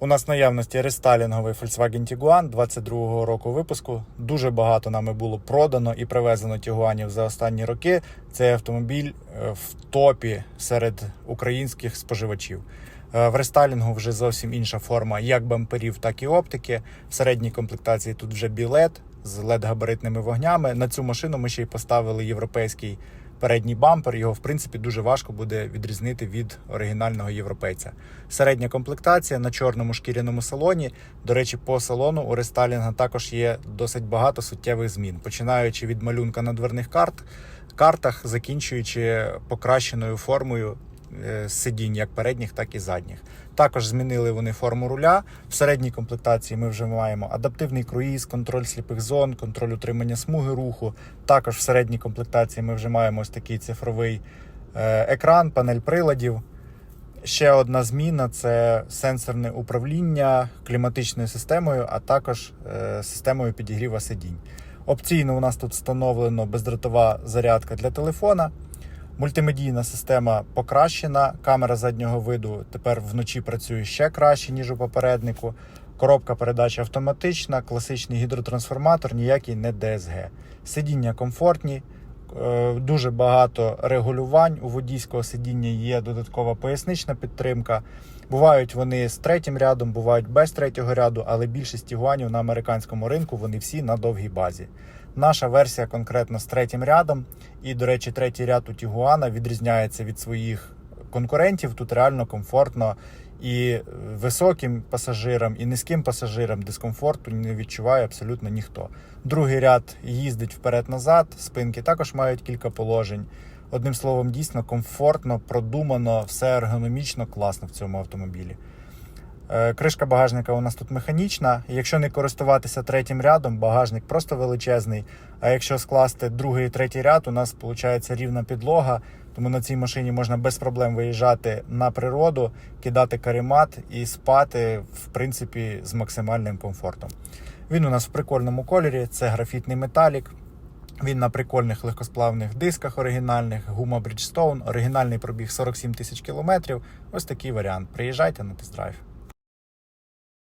У нас наявності рестайлінговий Volkswagen Tiguan 22-го року випуску. Дуже багато нами було продано і привезено Тігуанів за останні роки. Цей автомобіль е, в топі серед українських споживачів. Е, В рестайлінгу вже зовсім інша форма як бамперів, так і оптики. В середній комплектації тут вже білет з LED-габаритними вогнями. На цю машину ми ще й поставили європейський передній бампер. Його, в принципі, дуже важко буде відрізнити від оригінального європейця. Середня комплектація на чорному шкіряному салоні. До речі, по салону у рестайлінга також є досить багато суттєвих змін, починаючи від малюнка на дверних карт, картах, закінчуючи покращеною формою сидінь як передніх, так і задніх. Також змінили вони форму руля. В середній комплектації ми вже маємо адаптивний круїз, контроль сліпих зон, контроль утримання смуги руху. Також в середній комплектації ми вже маємо ось такий цифровий е, екран, панель приладів. Ще одна зміна це сенсорне управління кліматичною системою, а також е, системою підігріва сидінь. Опційно у нас тут встановлено бездротова зарядка для телефона. Мультимедійна система покращена. Камера заднього виду тепер вночі працює ще краще, ніж у попереднику. Коробка передач автоматична, класичний гідротрансформатор, ніякий не DSG. Сидіння комфортні, дуже багато регулювань. У водійського сидіння є додаткова пояснична підтримка. Бувають вони з третім рядом, бувають без третього ряду, але більшість тігуанів на американському ринку вони всі на довгій базі. Наша версія конкретно з третім рядом. І, до речі, третій ряд у Тігуана відрізняється від своїх конкурентів. Тут реально комфортно і високим пасажирам, і низьким пасажирам дискомфорту не відчуває абсолютно ніхто. Другий ряд їздить вперед-назад, спинки також мають кілька положень. Одним словом, дійсно комфортно, продумано, все ергономічно, класно в цьому автомобілі. Е, Кришка багажника у нас тут механічна. Якщо не користуватися третім рядом, багажник просто величезний. А якщо скласти другий і третій ряд, у нас виходить рівна підлога. Тому на цій машині можна без проблем виїжджати на природу, кидати каремат і спати, в принципі, з максимальним комфортом. Він у нас в прикольному кольорі, це графітний металік. Він на прикольних легкосплавних дисках оригінальних, гума Bridgestone, оригінальний пробіг 47 тисяч кілометрів. Ось такий варіант. Приїжджайте на тест-драйв.